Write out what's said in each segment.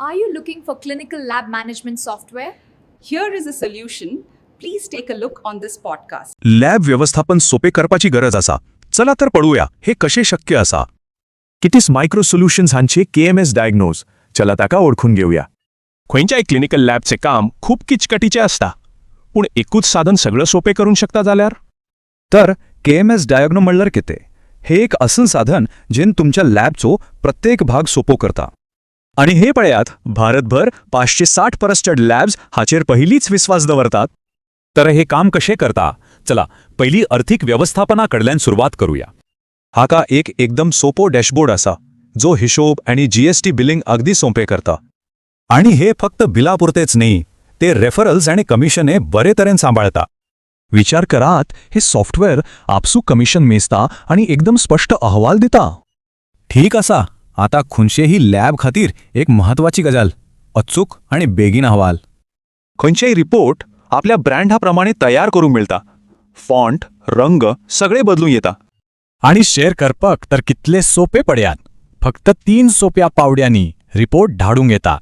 Are you looking for clinical lab management software? Here is a solution. Please take a look on this podcast. Lab व्यवस्थापन सोपे करपाची गरज असा. चला तर पळूया. हे कसे शक्य असा? कितीस मायक्रो सोल्युशन्स हांचे के एम एस डायग्नोज चला ताका ओळखून घेऊया. खंयच्याय क्लिनिकल लॅबचे काम खूप किचकटीचे असता. पूण एकूच साधन सगळं सोपे करून शकता जाल्यार? तर के एम एस डायग्नो म्हणल्यार कितें? हे एक असं साधन जेन तुमच्या लॅबचो प्रत्येक भाग सोपो करता. आणि हे पळयात भारतभर पाचशे साठ परस्टड लॅब्स हाचेर पहिलीच विश्वास दवरतात. तर हे काम कशे करता? चला पहिली आर्थिक व्यवस्थापनाकडल्यान सुरुवात करूया. हाका एक एकदम सोपो डॅशबोर्ड असा जो हिशोब आणि जीएसटी बिलिंग अगदी सोपे करता. आणि हे फक्त बिलापुरतेच नाही ते रेफरल्स आणि कमिशने बरे तरेन सांभाळता. विचार करात हे सॉफ्टवेअर आपसू कमिशन मेजता आणि एकदम स्पष्ट अहवाल दिता. ठीक असा. आता खुनशेही लॅब खातीर एक महत्वाची गजाल अचूक आणि बेगीन अहवाल. खंयचेय रिपोर्ट आपल्या ब्रँडाप्रमाणे तयार करूंक मेळटा फॉन्ट रंग सगळे बदलूं येता. आणि शेअर करपाक तर कितले सोपे पडयात. फक्त तीन सोप्या पावड्यांनी रिपोर्ट धाडूंक येता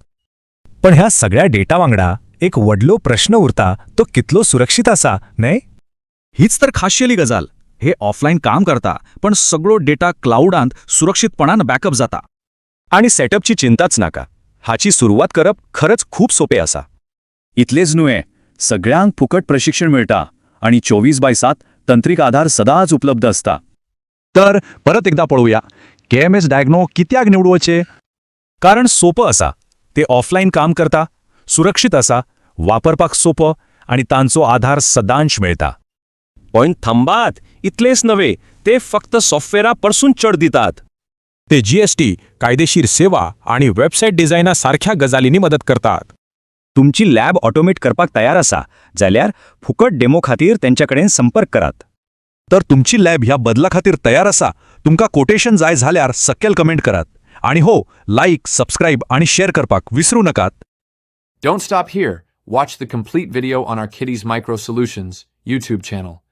पण ह्या सगळ्या डेटा वांगडा एक व्हडलो प्रश्न उरता तो कितलो सुरक्षीत असा न्हय हीच तर खाशेली गजाल. हे ऑफलाईन काम करता पण सगळो डेटा क्लाउडांत सुरक्षितपणान बॅकअप जाता. आणि सेटअपची चिंताच नाका. हाची सुरुवात करप खरंच खूप सोपे असा इतलेच न्हय सगळ्यांक फुकट प्रशिक्षण मेळटा आणि चोवीस बाय सात तंत्रीक आधार सदांच उपलब्ध असता. तर परत एकदा पळोवया के एम एस डायग्नो कित्याक निवडुवचे? कारण सोपं असा ते ऑफलाईन काम करता सुरक्षीत असा वापरपाक सोपं आणि तांचो आधार सदांच मेळटा पण थांबात. इतलेच नव्हे ते फक्त सॉफ्टवेअरापासून चढ दितात. ते जीएसटी कायदेशीर सेवा आणि वेबसाईट डिझायनासारख्या गजालींनी मदत करतात. तुमची लॅब ऑटोमेट करपाक तयार असा जाल्यार फुकट डेमो खातीर त्यांच्या कडेन संपर्क करात. तर तुमची लॅब ह्या बदला खातीर तयार असा तुमका कोटेशन जाय झाल्यार सक्केल कमेंट करात. आणि हो लाईक सबस्क्राईब आणि शेअर करपाक विसरू नकात. Don't stop here. Watch the complete video on our Kitty's Micro Solutions YouTube channel.